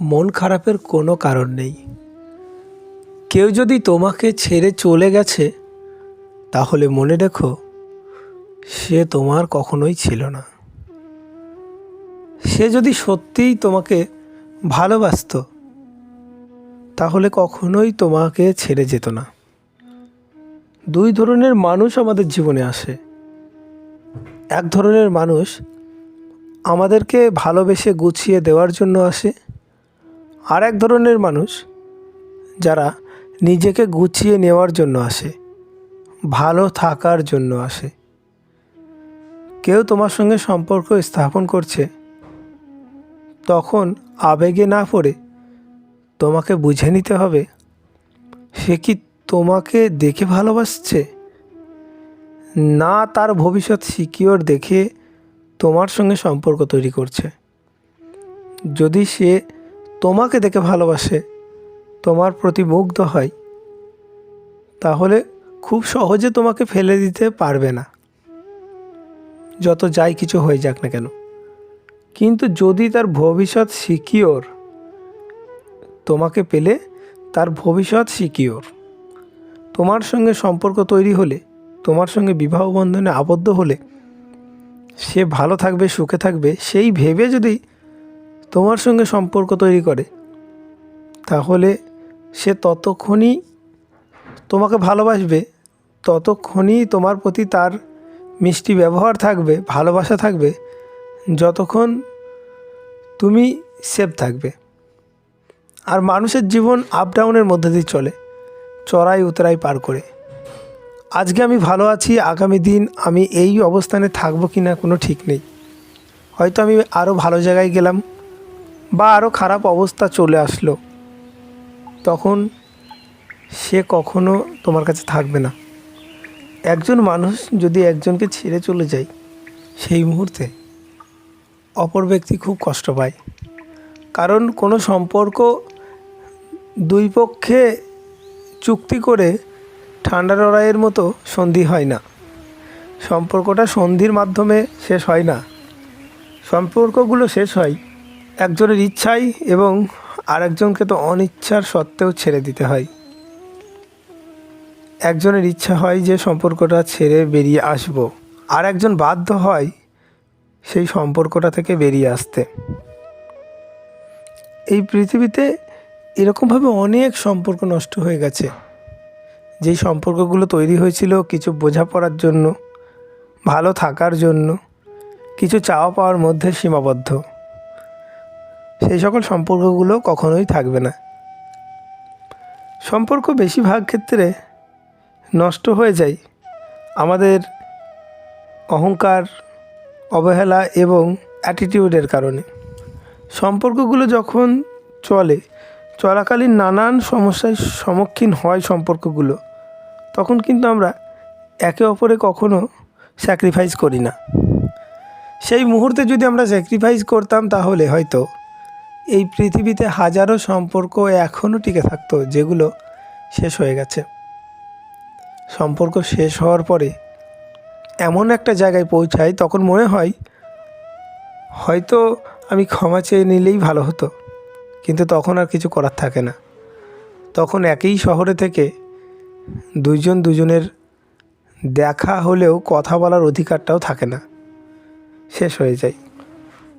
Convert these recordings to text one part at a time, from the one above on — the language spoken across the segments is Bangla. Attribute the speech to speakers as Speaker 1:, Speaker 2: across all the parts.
Speaker 1: মন খারাপের কোনো কারণ নেই। কেউ যদি তোমাকে ছেড়ে চলে গেছে, তাহলে মনে রেখো, সে তোমার কখনোই ছিল না। সে যদি সত্যিই তোমাকে ভালোবাসতো, তাহলে কখনোই তোমাকে ছেড়ে যেত না। দুই ধরনের মানুষ আমাদের জীবনে আসে। এক ধরনের মানুষ আমাদেরকে ভালোবেসে গুছিয়ে দেওয়ার জন্য আসে আর এক ধরনের মানুষ যারা নিজেকে গুছিয়ে নেওয়ার জন্য আসে, ভালো থাকার জন্য আসে। কেউ তোমার সঙ্গে সম্পর্ক স্থাপন করছে, তখন আবেগে না পড়ে তোমাকে বুঝে নিতে হবে, সে কি তোমাকে দেখে ভালোবাসছে? না, তার ভবিষ্যৎ সিকিওর দেখে তোমার সঙ্গে সম্পর্ক তৈরি করছে। যদি সে তোমাকে দেখে ভালোবাসে, তোমার প্রতি মুগ্ধ হয়, তাহলে খুব সহজে তোমাকে ফেলে দিতে পারবে না। যত যাই কিছু হয়ে যাক না কেন। কিন্তু যদি তার ভবিষ্যৎ সিকিওর, তোমাকে পেলে তার ভবিষ্যৎ সিকিওর। তোমার সঙ্গে সম্পর্ক তৈরি হলে, তোমার সঙ্গে বিবাহ বন্ধনে আবদ্ধ হলে, সে ভালো থাকবে, সুখে থাকবে, সেই ভেবে যদি তোমার সঙ্গে সম্পর্ক তৈরি করে, তাহলে সে ততক্ষণই তোমাকে ভালোবাসবে, ততক্ষণই তোমার প্রতি তার মিষ্টি ব্যবহার থাকবে, ভালোবাসা থাকবে, যতক্ষণ তুমি সেফ থাকবে। আর মানুষের জীবন আপ ডাউনের মধ্যে দিয়ে চলে, চড়াই উতরাই পার করে। আজকে আমি ভালো আছি, আগামী দিন আমি এই অবস্থানে থাকব কি না কোনো ঠিক নেই। হয়তো আমি আরও ভালো জায়গায় গেলাম বা আরও খারাপ অবস্থা চলে আসলো, তখন সে কখনো তোমার কাছে থাকবে না। একজন মানুষ যদি একজনকে ছেড়ে চলে যায়, সেই মুহূর্তে অপর ব্যক্তি খুব কষ্ট পায়। কারণ কোনো সম্পর্ক দুই পক্ষে চুক্তি করে ঠান্ডা লড়াইয়ের মতো সন্ধি হয় না। সম্পর্কটা সন্ধির মাধ্যমে শেষ হয় না। সম্পর্কগুলো শেষ হয় একজনের ইচ্ছাই এবং আরেকজনকে তো অনিচ্ছার সত্ত্বেও ছেড়ে দিতে হয়। একজনের ইচ্ছা হয় যে সম্পর্কটা ছেড়ে বেরিয়ে আসব। আর একজন বাধ্য হয় সেই সম্পর্কটা থেকে বেরিয়ে আসতে। এই পৃথিবীতে এরকমভাবে অনেক সম্পর্ক নষ্ট হয়ে গেছে। যেই সম্পর্কগুলো তৈরি হয়েছিল কিছু বোঝাপড়ার জন্য, ভালো থাকার জন্য, কিছু চাওয়া পাওয়ার মধ্যে সীমাবদ্ধ। সেই সকল সম্পর্কগুলো কখনোই থাকবে না। সম্পর্ক বেশিরভাগ ক্ষেত্রে নষ্ট হয়ে যায়। আমাদের অহংকার, অবহেলা এবং অ্যাটিটিউডের কারণে। সম্পর্কগুলো যখন চলে, চলাকালীন নানান সমস্যার সম্মুখীন হয় সম্পর্কগুলো, তখন কিন্তু আমরা একে অপরে কখনো স্যাক্রিফাইস করি না। সেই মুহূর্তে যদি আমরা স্যাক্রিফাইস করতাম তাহলে হয়তো এই পৃথিবীতে হাজারো সম্পর্ক এখনও টিকে থাকতো, যেগুলো শেষ হয়ে গেছে। সম্পর্ক শেষ হওয়ার পরে এমন একটা জায়গায় পৌঁছাই, তখন মনে হয়, হয়তো আমি ক্ষমা চেয়ে নিলেই ভালো হতো, কিন্তু তখন আর কিছু করার থাকে না। তখন একই শহরে থেকে দুইজন দুজনের দেখা হলেও কথা বলার অধিকারটাও থাকে না। শেষ হয়ে যায়।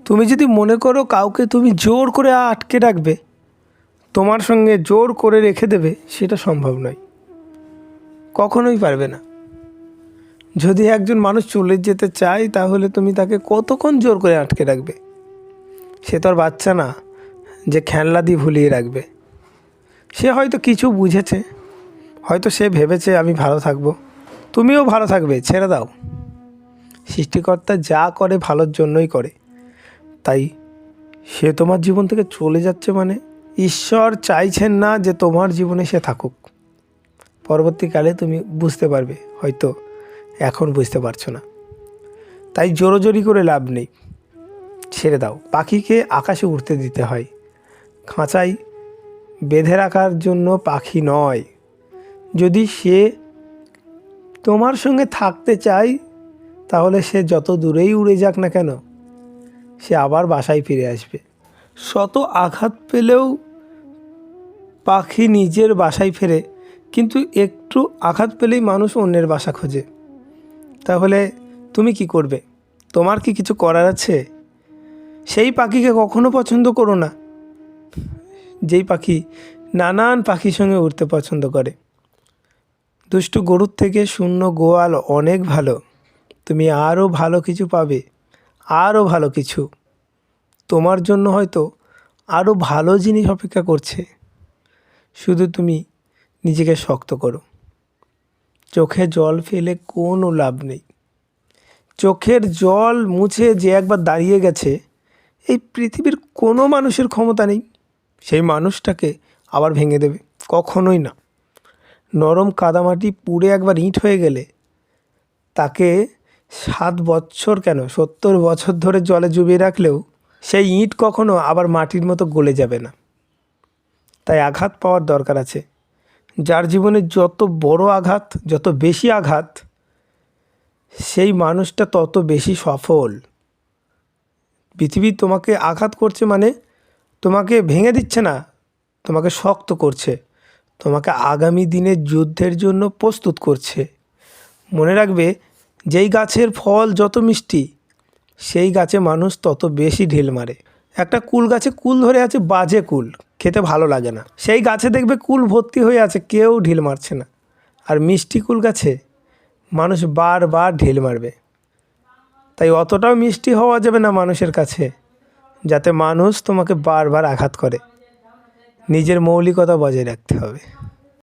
Speaker 1: তুমি যদি মনে করো কাউকে তুমি জোর করে আটকে রাখবে, তোমার সঙ্গে জোর করে রেখে দেবে, সেটা সম্ভব নয়। কখনোই পারবে না। যদি একজন মানুষ চলে যেতে চায়, তাহলে তুমি তাকে কতক্ষণ জোর করে আটকে রাখবে? সে তো আর বাচ্চা না, যে খেলনা দিয়ে ভুলিয়ে রাখবে। সে হয়তো কিছু বুঝেছে, হয়তো সে ভেবেছে, আমি ভালো থাকব। তুমিও ভালো থাকবে, ছেড়ে দাও। সৃষ্টিকর্তা যা করে, ভালোর জন্যই করে। তাই সে তোমার জীবন থেকে চলে যাচ্ছে মানে ঈশ্বর চাইছেন না যে তোমার জীবনে সে থাকুক। পরবর্তীকালে তুমি বুঝতে পারবে, হয়তো এখন বুঝতে পারছ না। তাই জোরোজোরি করে লাভ নেই। ছেড়ে দাও। পাখিকে আকাশে উঠতে দিতে হয়। খাঁচায় বেঁধে রাখার জন্য পাখি নয়। যদি সে তোমার সঙ্গে থাকতে চায়, তাহলে সে যত দূরেই উড়ে যাক না কেন সে আবার বাসায় ফিরে আসবে। শত আঘাত পেলেও পাখি নিজের বাসায় ফেরে, কিন্তু একটু আঘাত পেলেই মানুষ অন্যের বাসা খোঁজে। তাহলে তুমি কি করবে? তোমার কি কিছু করার আছে? সেই পাখিকে কখনো পছন্দ করো না। যেই পাখি নানান পাখির সঙ্গে উঠতে পছন্দ করে। দুষ্টু গরুর থেকে শূন্য গোয়াল অনেক ভালো। তুমি আরও ভালো কিছু পাবে। আরও ভালো কিছু। তোমার জন্য হয়তো আরও ভালো জিনিস অপেক্ষা করছে। শুধু তুমি নিজেকে শক্ত করো। চোখে জল ফেলে কোনো লাভ নেই। চোখের জল মুছে যে একবার দাঁড়িয়ে গেছে, এই পৃথিবীর কোনো মানুষের ক্ষমতা নেই। সেই মানুষটাকে আবার ভেঙে দেবে, কখনোই না। নরম কাদামাটি পুড়ে একবার ইঁট হয়ে গেলে তাকে সাত বছর কেন? সত্তর বছর ধরে জলে জুবিয়ে রাখলেও সেই ইঁট কখনো আবার মাটির মতো গলে যাবে না। তাই আঘাত পাওয়ার দরকার আছে। যার জীবনে যত বড় আঘাত, যত বেশি আঘাত, সেই মানুষটা তত বেশি সফল। পৃথিবী তোমাকে আঘাত করছে মানে তোমাকে ভেঙে দিচ্ছে না, তোমাকে শক্ত করছে, তোমাকে আগামী দিনের যুদ্ধের জন্য প্রস্তুত করছে। মনে রাখবে যেই গাছের ফল যত মিষ্টি, সেই গাছে মানুষ তত বেশি ঢিল মারে। একটা কুল গাছে কুল ধরে আছে বাজে কুল, খেতে ভালো লাগে না। সেই গাছে দেখবে কুল ভর্তি হয়ে আছে, কেউ ঢিল মারছে না। আর মিষ্টি কুল গাছে মানুষ বারবার ঢিল মারবে। তাই অতটাও মিষ্টি হওয়া যাবে না মানুষের কাছে, যাতে মানুষ তোমাকে বারবার আঘাত করে। নিজের মৌলিকতা বজায় রাখতে হবে।